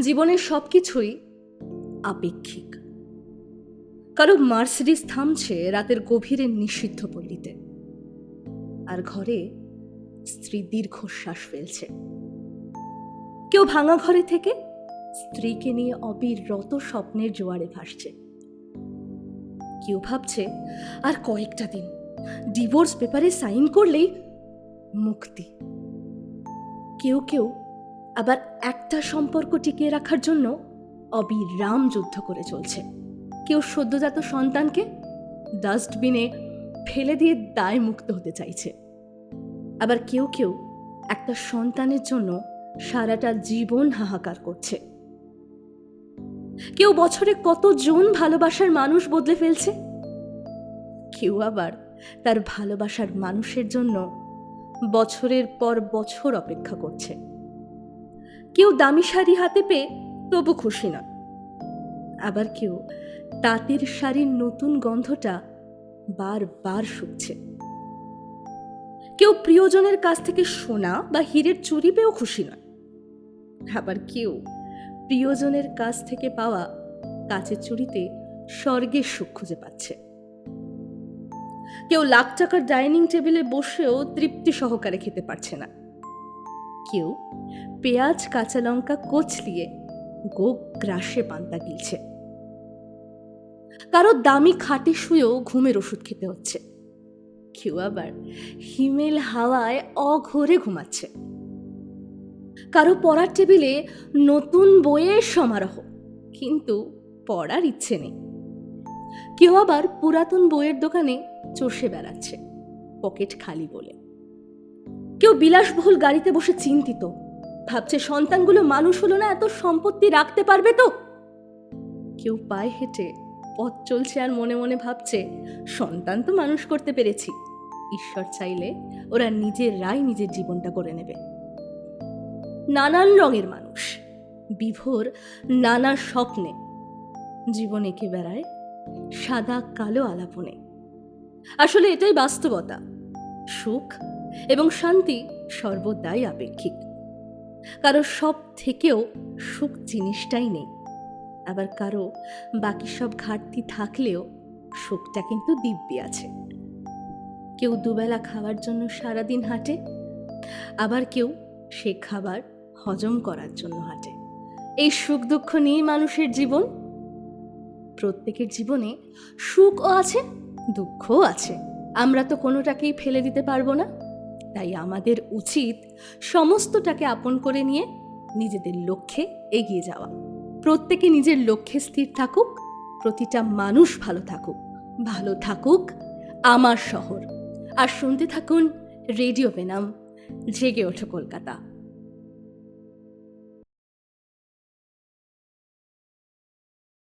জীবনের সব কিছুই আপেক্ষিক। কারও মার্সিডিস থামছে রাতের গভীরে নিষিদ্ধ পল্লীতে। আর ঘরে স্ত্রী দীর্ঘশ্বাস ফেলছে। কেউ ভাঙা ঘরে থেকে স্ত্রীকে নিয়ে অবিরত স্বপ্নের জোয়ারে ভাসছে। কেউ ভাবছে, আর কয়েকটা দিন ডিভোর্স পেপারে সাইন করলেই মুক্তি। কেউ কেউ আবার একটা সম্পর্ক টিকিয়ে রাখার জন্য অবিরাম যুদ্ধ করে চলছে। কেউ সদ্যজাত সন্তানকে ডাস্টবিনে ফেলে দিয়ে দায় মুক্ত হতে চাইছে। আবার কেউ কেউ একটা সন্তানের জন্য সারাটা জীবন হাহাকার করছে। কেউ বছরে কতজন ভালোবাসার মানুষ বদলে ফেলছে? কেউ আবার তার ভালোবাসার মানুষের জন্য বছরের পর বছর অপেক্ষা করছে। কেউ দামি শাড়ি হাতে পেয়ে তবু খুশি না আবার কেউ তাঁতের শাড়ির নতুন গন্ধটা বারবার শুকছে। কেউ প্রিয়জনের কাছ থেকে সোনা বা হীরের চুরি পেয়েও খুশি নয়। আবার কেউ প্রিয়জনের কাছ থেকে পাওয়া কাচের চুরিতে স্বর্গের সুখ খুঁজে পাচ্ছে। কেউ লাখ টাকার ডাইনিং টেবিলে বসেও তৃপ্তি সহকারে খেতে পারছে না। কেউ পেঁয়াজ, কাঁচা লঙ্কা কোচলিয়ে গো গ্রাসে পান্তা গিলছে। কারও দামি খাটে শুয়েও ঘুমের ওষুধ খেতে হচ্ছে। কেউ আবার হিমেল হাওয়ায় অঘরে ঘুমাচ্ছে। কারও পড়ার টেবিলে নতুন বইয়ের সমারোহ, কিন্তু পড়ার ইচ্ছে নেই। কেউ আবার পুরাতন বইয়ের দোকানে চষে বেড়াচ্ছে, পকেট খালি বলে। কেউ বিলাসবহুল গাড়িতে বসে চিন্তিত। ভাবছে সন্তানগুলো মানুষ হলো না, এত সম্পত্তি রাখতে পারবে তো? কেউ পায়ে হেঁটে পথ চলছে আর মনে মনে ভাবছে, সন্তান তো মানুষ করতে পেরেছি। ঈশ্বর চাইলে ওরা নিজের রায় নিজের জীবনটা করে নেবে। নানান রঙের মানুষ, বিভোর নানা স্বপ্নে, জীবন এঁকে বেড়ায় সাদা কালো আলাপনে। আসলে এটাই বাস্তবতা। সুখ এবং শান্তি সর্বদাই আপেক্ষিক। কারও সব থেকেও সুখ জিনিসটাই নেই। আবার কারও বাকি সব ঘাটতি থাকলেও সুখটা কিন্তু দিব্যি আছে। কেউ দুবেলা খাওয়ার জন্য সারাদিন হাঁটে, আবার কেউ সে খাবার হজম করার জন্য হাঁটে। এই সুখ দুঃখ নিয়েই মানুষের জীবন। প্রত্যেকের জীবনে সুখও আছে, দুঃখও আছে। আমরা তো কোনোটাকেই ফেলে দিতে পারব না। তাই আমাদের উচিত সমস্তটাকে আপন করে নিয়ে নিজেদের লক্ষ্যে এগিয়ে যাওয়া। প্রত্যেকে নিজের লক্ষ্যে স্থির থাকুক, প্রতিটা মানুষ ভালো থাকুক। ভালো থাকুক আমার শহর। আর শুনতে থাকুন রেডিও বেনাম, জেগে ওঠো কলকাতা।